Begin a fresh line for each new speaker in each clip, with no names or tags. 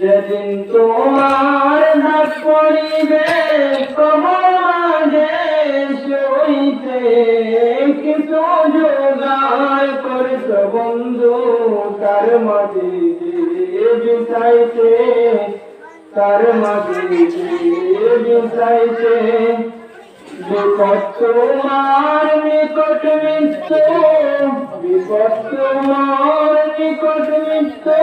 যেদিন তোমার হাত পড়িবে মাঝে সইতে কিছু জোগাড় করছ বন্ধু, তার মাঝে বিছাইছে তার মাঝে বিছাইছে বিপদ তোমার নিকট মৃত্যু বিপদ তোমার নিকট মৃত্যু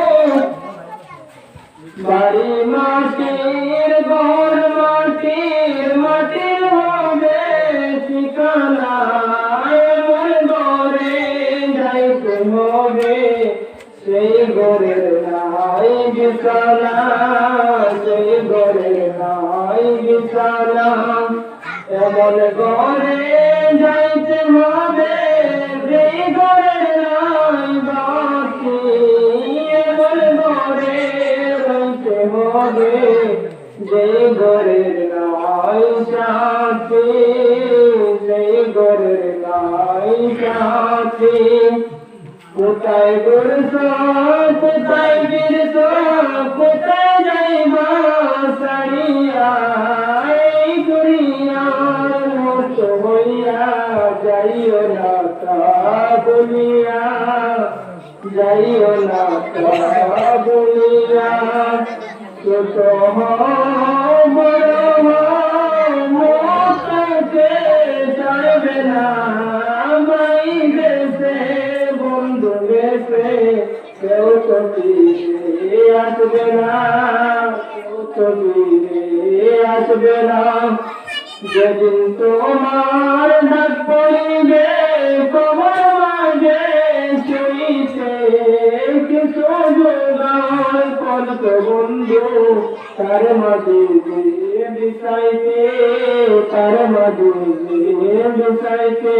বাড়ি মাটির ঘর মাটির মাটির হবে ঠিকানা এমন ঘরে যাইতে হবে সেই ঘরের নাই বিছানা, সেই ঘরের নাই বিছানা। এমন ঘরে যাইতে হবে, সেই ঘরের নাই হবে যেই ঘরের নাই শান্তি যেই ঘরের নাই শান্তি কোথায় গুরস কোথায় বীরস কোথায় যাইবা সারিয়া? দুনিয়ার মত হইয়া যাইও না তা বলিয়া, যাইও না তা বলিয়া। কেউ তো ফিরে আসবে না কেউ তো ফিরে আসবে না যেদিন তোমার ডাক পড়িবে কবর বন্ধু তার মাঝে বিষাইতে তার মাঝে বিষাইতে